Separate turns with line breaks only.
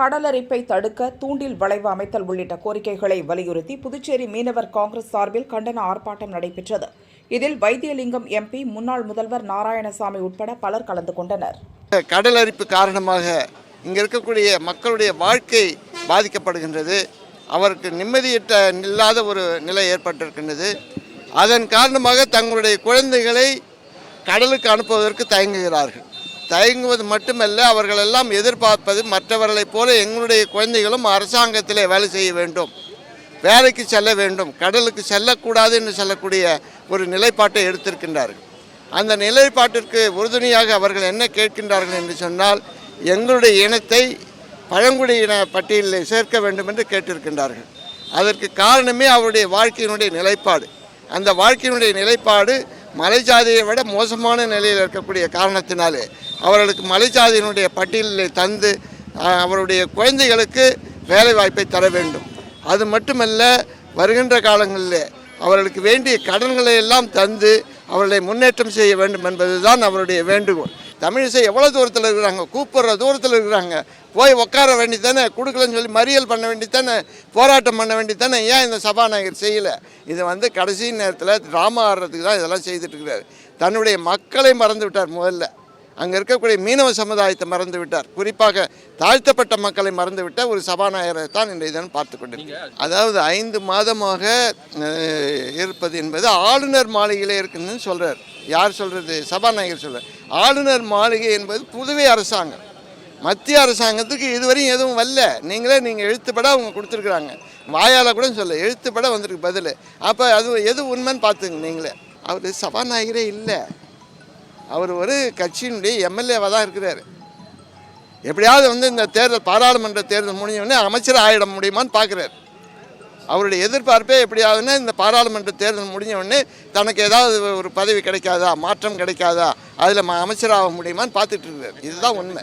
கடலரிப்பை தடுக்க தூண்டில் வளைவு அமைத்தல் உள்ளிட்ட கோரிக்கைகளை வலியுறுத்தி புதுச்சேரி மீனவர் காங்கிரஸ் சார்பில் கண்டன ஆர்ப்பாட்டம் நடைபெற்றது. இதில் வைத்தியலிங்கம் எம்பி முன்னாள் முதல்வர் நாராயணசாமி உட்பட பலர் கலந்து கொண்டனர்.
கடல் அரிப்பு காரணமாக இங்கே இருக்கக்கூடிய மக்களுடைய வாழ்க்கை பாதிக்கப்படுகின்றது. அவருக்கு நிம்மதியிட்ட இல்லாத ஒரு நிலை ஏற்பட்டிருக்கின்றது. அதன் காரணமாக தங்களுடைய குழந்தைகளை கடலுக்கு அனுப்புவதற்கு தயங்குகிறார்கள். தயங்குவது மட்டுமல்ல அவர்களெல்லாம் எதிர்பார்ப்பது மற்றவர்களைப் போல எங்களுடைய குழந்தைகளும் அரசாங்கத்திலே வேலை செய்ய வேண்டும். வேலைக்கு செல்ல வேண்டும். கடலுக்கு செல்லக்கூடாது என்று சொல்லக்கூடிய ஒரு நிலைப்பாட்டை எடுத்திருக்கின்றார்கள். அந்த நிலைப்பாட்டிற்கு உறுதுணையாக அவர்கள் என்ன கேட்கின்றார்கள் என்று சொன்னால் எங்களுடைய இனத்தை பழங்குடியின பட்டியலில் சேர்க்க வேண்டும் என்று கேட்டிருக்கின்றார்கள். அதற்கு காரணமே அவருடைய வாழ்க்கையினுடைய நிலைப்பாடு. அந்த வாழ்க்கையினுடைய நிலைப்பாடு மலைஜாதியை விட மோசமான நிலையில் இருக்கக்கூடிய காரணத்தினாலே அவர்களுக்கு மலைஜாதியினுடைய பட்டியலில் தந்து அவருடைய குழந்தைகளுக்கு வேலை வாய்ப்பை தர வேண்டும். அது மட்டுமல்ல வருகின்ற காலங்களில் அவர்களுக்கு வேண்டிய கடன்களை எல்லாம் தந்து அவர்களை முன்னேற்றம் செய்ய வேண்டும் என்பதுதான் அவருடைய வேண்டுகோள். தமிழிசை எவ்வளோ தூரத்தில் இருக்கிறாங்க? கூப்பிடுற தூரத்தில் இருக்கிறாங்க. போய் உட்கார வேண்டித்தானே கொடுக்கலன்னு சொல்லி மறியல் பண்ண வேண்டித்தானே போராட்டம் பண்ண வேண்டித்தானே ஏன் இந்த சபாநாயகர் செய்யலை? இது வந்து கடைசி நேரத்தில் ட்ராமா ஆடுறதுக்கு தான் இதெல்லாம் செய்துட்டு இருக்கிறார் தன்னுடைய மக்களை மறந்து விட்டார் முதல்ல. அங்கே இருக்கக்கூடிய மீனவ சமுதாயத்தை மறந்து விட்டார். குறிப்பாக தாழ்த்தப்பட்ட மக்களை மறந்து விட்ட ஒரு சபாநாயகரை தான் இன்றைய தினம் பார்த்து அதாவது ஐந்து மாதமாக இருப்பது என்பது ஆளுநர் மாளிகையில் இருக்குன்னு சொல்கிறார் யார் சொல்கிறது சபாநாயகர் சொல்கிறார் ஆளுநர் மாளிகை என்பது புதுவை அரசாங்கம். மத்திய அரசாங்கத்துக்கு இதுவரையும் எதுவும் வரல. நீங்களே நீங்கள் எழுத்துப்பட அவங்க கொடுத்துருக்குறாங்க. வாயால் கூட சொல்ல எழுத்துப்பட வந்திருக்கு பதில். அப்போ அது எது உண்மைன்னு பார்த்துங்க நீங்களே. அவர் சபாநாயகரே இல்லை. அவர் ஒரு கட்சியினுடைய எம்எல்ஏவாக தான் இருக்கிறார். எப்படியாவது வந்து இந்த தேர்தல் பாராளுமன்ற தேர்தல் முடிஞ்ச உடனே அமைச்சர் ஆகிட முடியுமான்னு பார்க்குறாரு அவருடைய எதிர்பார்ப்பே எப்படியாவதுன்னா இந்த பாராளுமன்ற தேர்தல் முடிஞ்ச உடனே தனக்கு ஏதாவது ஒரு பதவி கிடைக்காதா மாற்றம் கிடைக்காதா அதில் அமைச்சராக முடியுமான்னு பார்த்துட்டு இருக்காரு இதுதான் உண்மை.